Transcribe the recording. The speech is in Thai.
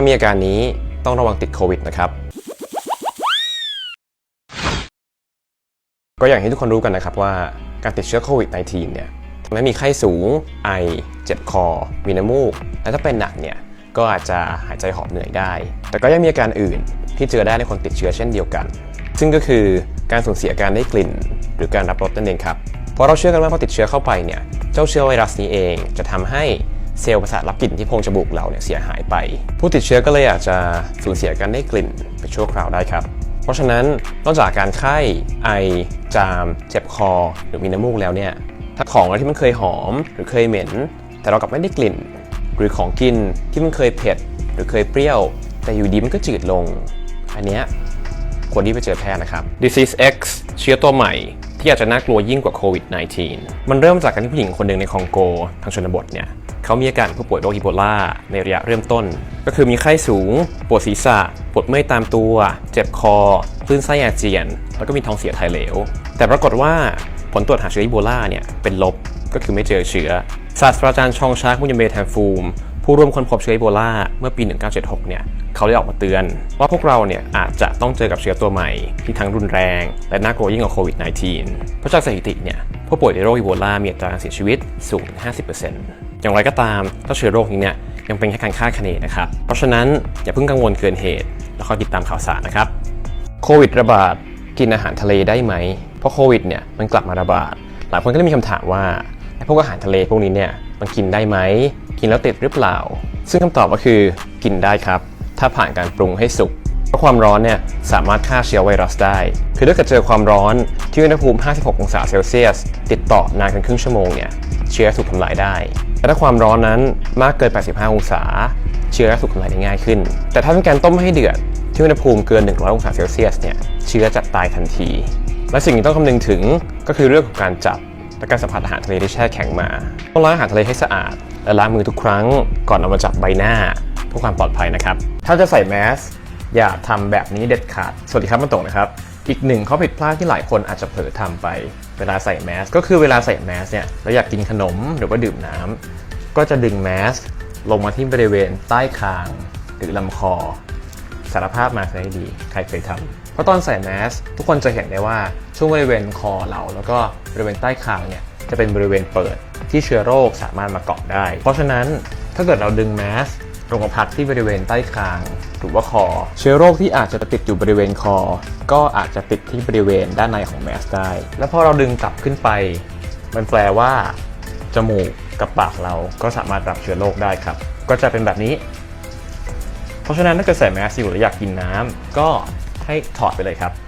ถ้ามีอาการนี้ต้องระวังติดโควิดนะครับ ก็อย่างที่ทุกคนรู้กันนะครับว่าการติดเชื้อโควิด -19 เนี่ยทำให้มีไข้สูง ไอ เจ็บคอ มีน้ำมูก และถ้าเป็นหนักเนี่ยก็อาจจะหายใจหอบเหนื่อยได้ แต่ก็ยังมีอาการอื่นที่เจอได้ในคนติดเชื้อเช่นเดียวกัน ซึ่งก็คือการสูญเสียการได้กลิ่น หรือการรับรสนั่นเองครับ เพราะเราเชื่อกันว่าพอติดเชื้อเข้าไปเนี่ย เจ้าเชื้อไวรัสนี้เองจะทำให้ เซลล์ประสาทรับกลิ่นที่โพรงจมูกเราเนี่ยเสียหายไป ผู้ติดเชื้อก็เลยอาจจะสูญเสียการได้กลิ่นไปชั่วคราวได้ครับ เพราะฉะนั้นนอกจากการไข้ไอ จาม เจ็บคอ หรือมีน้ำมูกแล้วเนี่ยถ้าของอะไรที่มันเคยหอมหรือเคยเหม็น แต่เรากลับไม่ได้กลิ่น หรือของกินที่มันเคยเผ็ด หรือเคยเปรี้ยว แต่อยู่ดีมันก็จืดลง อันเนี้ยควรที่ไปเจอแพทย์นะครับ Disease X เชื้อตัวใหม่ที่อาจจะน่ากลัวยิ่งกว่าโควิด -19 มันเริ่มจากการที่ผู้หญิงคนหนึ่งในคองโกทางชนบทเนี่ย เขามีอาการผู้ป่วยโรคอีโบลาในระยะเริ่มต้น ก็คือมีไข้สูง ปวดศีรษะ ปวดเมื่อยตามตัว เจ็บคอคลื่นไส้อาเจียน แล้วก็มีท้องเสียถ่ายเหลว แต่ปรากฏว่าผลตรวจหาเชื้ออีโบลาเนี่ยเป็นลบก็คือไม่เจอเชื้อศาสตราจารย์ชองชาร์กมุยเมแทนฟูมผู้ร่วมค้นพบเชื้ออีโบลาเมื่อปี 1976 เนี่ย เขาได้ออกมาเตือน ว่าพวกเราเนี่ยอาจจะต้องเจอกับเชื้อตัวใหม่ ที่ทั้งรุนแรง และน่ากลัวยิ่งกว่าโควิด -19 เพราะจากสถิติเนี่ยผู้ป่วยในโรคอีโบลามีอัตราการเสียชีวิตสูงถึง 50% อย่างไรก็ตามถ้าเชื้อโรคนี้เนี่ยยังเป็นแค่การคาดคะเนนะครับ เพราะฉะนั้นอย่าเพิ่งกังวลเกินเหตุ แล้วคอยติดตามข่าวสารนะครับโควิดระบาดกินอาหารทะเลได้ไหม เพราะโควิดเนี่ยมันกลับมาระบาด หลายคนก็เลยมีคำถามว่าไอ้พวกอาหารทะเลพวกนี้เนี่ยมันกินได้ไหม กินแล้วติดหรือเปล่า ซึ่งคำตอบก็คือกินได้ครับ ถ้าผ่านการปรุงให้สุกเพราะความร้อนเนี่ยสามารถฆ่าเชื้อไวรัสได้ คือถ้าเกิดเจอความร้อนที่อุณหภูมิ 56 องศาเซลเซียส ติดต่อนานเกินครึ่งชั่วโมงเนี่ย เชื้อถูกทำลายได้ แต่ถ้าความร้อนนั้นมากเกิน 85 องศา เชื้อถูกทำลายได้ง่ายขึ้น แต่ถ้าเป็นการต้มให้เดือดที่อุณหภูมิเกิน 100 องศาเซลเซียสเนี่ยเชื้อจะตายทันที และสิ่งที่ต้องคำนึงถึงก็คือเรื่องของการจับและการสัมผัสอาหารทะเลที่แช่แข็งมาต้องล้างอาหารทะเลให้สะอาด และล้างมือทุกครั้งก่อนเอามาจับใบหน้าเพื่อความปลอดภัยนะครับ ถ้าจะใส่แมสอย่าทำแบบนี้เด็ดขาด สวัสดีครับมันโตนะครับ อีกหนึ่งข้อผิดพลาดที่หลายคนอาจจะเผลอทำไป เวลาใส่แมสก็คือเวลาใส่แมสเนี่ยเราอยากกินขนมหรือว่าดื่มน้ำก็จะดึงแมสลงมาที่บริเวณใต้คาง หรือลำคอ สารภาพมาเคยให้ดี ใครเคยทำเพราะตอนใส่แมสทุกคนจะเห็นได้ว่าช่วงบริเวณคอเรา แล้วก็บริเวณใต้คางเนี่ยจะเป็นบริเวณเปิดที่เชื้อโรคสามารถมาเกาะได้ เพราะฉะนั้นถ้าเกิดเราดึงแมส ลงมาพักที่บริเวณใต้คาง หรือว่าคอ เชื้อโรคที่อาจจะติดอยู่บริเวณคอ ก็อาจจะติดที่บริเวณด้านในของแมสได้ แล้วพอเราดึงกลับขึ้นไป มันแปลว่า จมูกกับปากเราก็สามารถรับเชื้อโรคได้ครับ ก็จะเป็นแบบนี้ เพราะฉะนั้นถ้าเกิดใส่แมสอยู่แล้วอยากกินน้ำก็ให้ถอดไปเลยครับ